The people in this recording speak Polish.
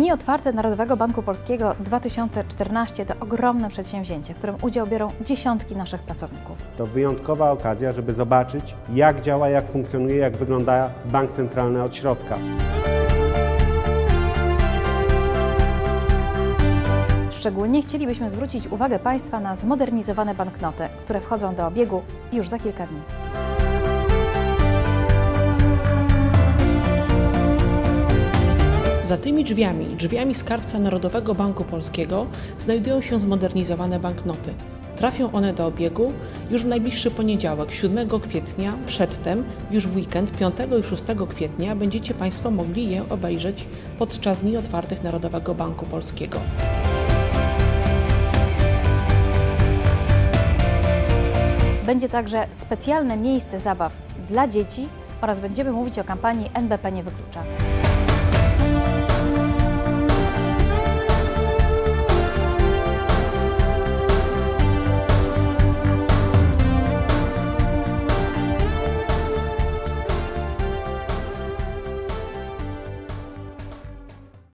Dni Otwarte Narodowego Banku Polskiego 2014 to ogromne przedsięwzięcie, w którym udział biorą dziesiątki naszych pracowników. To wyjątkowa okazja, żeby zobaczyć, jak działa, jak funkcjonuje, jak wygląda bank centralny od środka. Szczególnie chcielibyśmy zwrócić uwagę Państwa na zmodernizowane banknoty, które wchodzą do obiegu już za kilka dni. Za tymi drzwiami, drzwiami skarbca Narodowego Banku Polskiego, znajdują się zmodernizowane banknoty. Trafią one do obiegu już w najbliższy poniedziałek, 7 kwietnia. Przedtem, już w weekend 5 i 6 kwietnia, będziecie Państwo mogli je obejrzeć podczas Dni Otwartych Narodowego Banku Polskiego. Będzie także specjalne miejsce zabaw dla dzieci oraz będziemy mówić o kampanii NBP nie wyklucza.